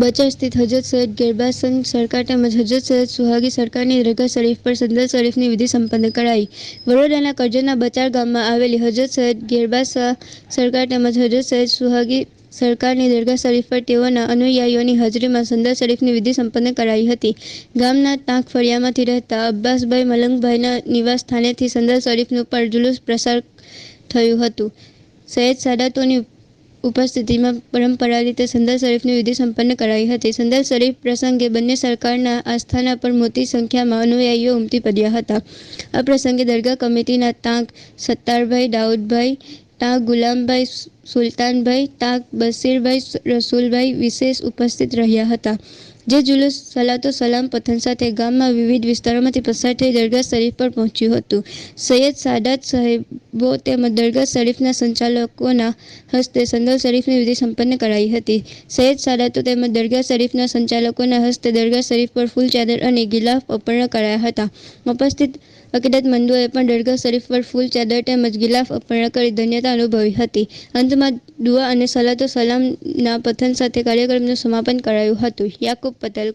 બચાવ સ્થિત હજરત સૈયદ ગેરબાસન સરકાર તેમજ હજરત સૈયદ સુહાગી સરકારની દરગાહ શરીફ પર સંદલ શરીફની વિધિ સંપન્ન કરાઈ. વડોદરાના કરજણના બચાર ગામમાં આવેલી હજરત સૈયદ ગેરબાસા સરકાર તેમજ હજરત સૈયદ સુહાગી સરકારની દરગાહ શરીફ પર તેઓના અનુયાયીઓની હાજરીમાં સંદલ શરીફની વિધિ સંપન્ન કરાઈ હતી. ગામના તાંક ફળિયામાંથી રહેતા અબ્બાસભાઈ મલંગભાઈના નિવાસ સ્થાનેથી સંદલ શરીફનું પર જુલુસ પ્રસાર થયું હતું. સૈયદ સાદાતોની ઉપસ્થિતિમાં પરંપરા રીતે સંદર શરીફની વિધિ સંપન્ન કરાઈ હતી. સંદર શરીફ પ્રસંગે બંને સરકારના આસ્થાના પર મોટી સંખ્યામાં અનુયાયીઓ ઉમટી પડ્યા હતા. આ પ્રસંગે દરગાહ કમિટીના તાંક સત્તારભાઈ, દાઉદભાઈ, તાંક ગુલામભાઈ સુલતાનભાઈ તાક બસીરભાઈ રસુલભાઈ વિશેષ ઉપસ્થિત રહ્યા હતા, જે જુલુસ સલાતો સલામ પથન સાથે ગામમાં વિવિધ વિસ્તારોમાંથી પસાર થઈ દરગાહ શરીફ પર પહોંચ્યું હતું. સૈયદ સાદાત સાહેબો તેમજ દરગાહ શરીફના સંચાલકોના હસ્તે સંદલ શરીફની વિધિ સંપન્ન કરાઈ હતી. સૈયદ સાદાતો તેમજ દરગાહ શરીફના સંચાલકોના હસ્તે દરગાહ શરીફ પર ફૂલ ચાદર અને ગિલાફ અર્પણ કરાયા હતા. ઉપસ્થિત અકીદતમંદોએ પણ દરગાહ શરીફ પર ફૂલ ચાદર તેમજ ગિલાફ અર્પણ કરી ધન્યતા અનુભવી હતી. અંતમાં દુઆ અને સલાતો સલામના પઠન સાથે કાર્યક્રમનું સમાપન કરાયું હતું. યાકુબ પટેલ